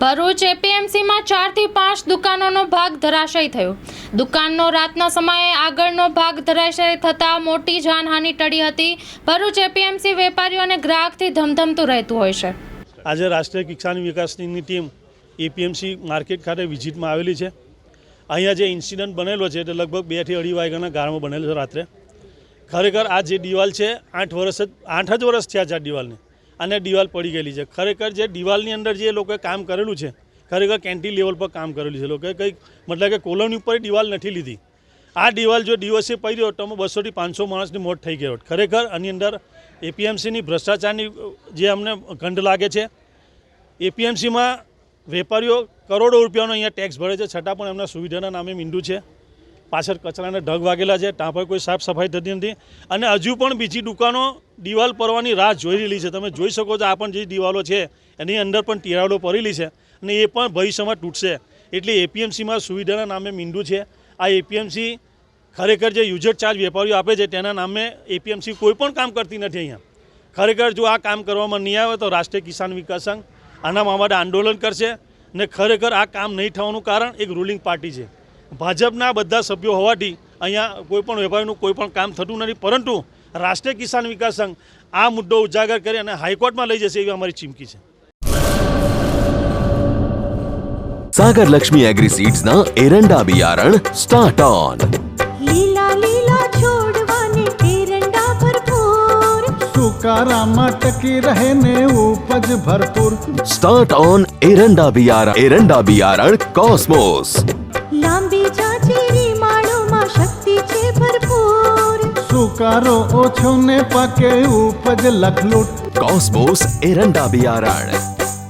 ભરૂચ એપીએમસીમાં ચારથી પાંચ દુકાનોનો ભાગ ધરાશયી થયો. દુકાનનો રાતના સમયે આગળનો ભાગ ધરાશયી થતાં મોટી જાનહાનિ ટળી હતી. ભરૂચ એપીએમસી વેપારીઓ અને ગ્રાહકથી ધમધમતું રહેતું હોય છે. આજે રાષ્ટ્રીય કિસાન વિકાસની ટીમ એપીએમસી માર્કેટ ખાતે વિઝિટમાં આવેલી છે. અહીંયા જે ઇન્સિડન્ટ બનેલો છે તે લગભગ બેથી અઢી વાગ્યાના ગાળામાં બનેલો છે રાત્રે. ખરેખર આ જે દિવાલ છે, આઠ વર્ષ જ, આઠ જ વર્ષ થયા છે આ દિવાલને. અને દિવાલ પડી ગયેલી છે. ખરેખર જે દિવાલની અંદર જે લોકોએ કામ કરેલું છે, ખરેખર કેન્ટી લેવલ પર કામ કરેલું છે. લોકોએ કંઈક મતલબ કે કોલોની ઉપર દિવાલ નથી લીધી. આ દિવાલ જો દિવસે પડી હોત તો બસોથી પાંચસો માણસની મોત થઈ ગઈ હોત. ખરેખર આની અંદર એપીએમસીની ભ્રષ્ટાચારની જે અમને ગંઢ લાગે છે એપીએમસીમાં વેપારીઓ કરોડો રૂપિયાનો અહીંયા ટેક્સ ભરે છે. છતાં પણ એમના સુવિધાના નામે મીંડું છે. પાછળ કચરાના ઢગ વાગેલા છે, ત્યાં પર કોઈ સાફ સફાઈ થતી નથી. અને હજુ પણ બીજી દુકાનો, દિવાલ પરવાની રાહ જોઈ રહેલી છે. તમે જોઈ શકો છો આ પણ જે દિવાલો છે, એની અંદર પણ તિરાડો પડેલી છે અને એ પણ ભવિષ્યમાં તૂટશે. એટલે એપીએમસીમાં સુવિધાના નામે મીંડું છે. આ એપીએમસી ખરેખર જે યુઝર ચાર્જ વેપારીઓ આપે છે, તેના નામે એપીએમસી કોઈ પણ કામ કરતી નથી અહીંયા. ખરેખર જો આ કામ કરવામાં નહીં આવે તો રાષ્ટ્રીય કિસાન વિકાસ સંઘ આના માટે આંદોલન કરશે ને ખરેખર આ કામ નહીં થવાનું કારણ એક રૂલિંગ પાર્ટી છે. ભાજપના બધા સભ્યો હોવાથી અહીંયા કોઈપણ વેપારીનું કોઈપણ કામ થતું નથી. પરંતુ રાષ્ટ્રીય કિસાન વિકાસ સંઘ આ મુદ્દો ઉજાગર કરી અને હાઈકોર્ટમાં લઈ જશે એવી અમારી ચીમકી છે. સાગર લક્ષ્મી એગ્રીસીડ્સ ના એરંડા બિયારણ સ્ટાર્ટ ઓન લીલા લીલા છોડવાને એરંડા ભરપૂર. સુકારામાં ટકી રહે ને ઉપજ ભરપૂર. સ્ટાર્ટ ઓન એરંડા બિયારણ એરંડા બિયારણ કોસ્મોસ લાંબી જાચેરી માળોમાં શક્તિ છે ભરપૂર. સુકારો ઓછો ને પાકે ઉપજ લખલૂટ કોસ્મોસ એરંડા બિયારણ.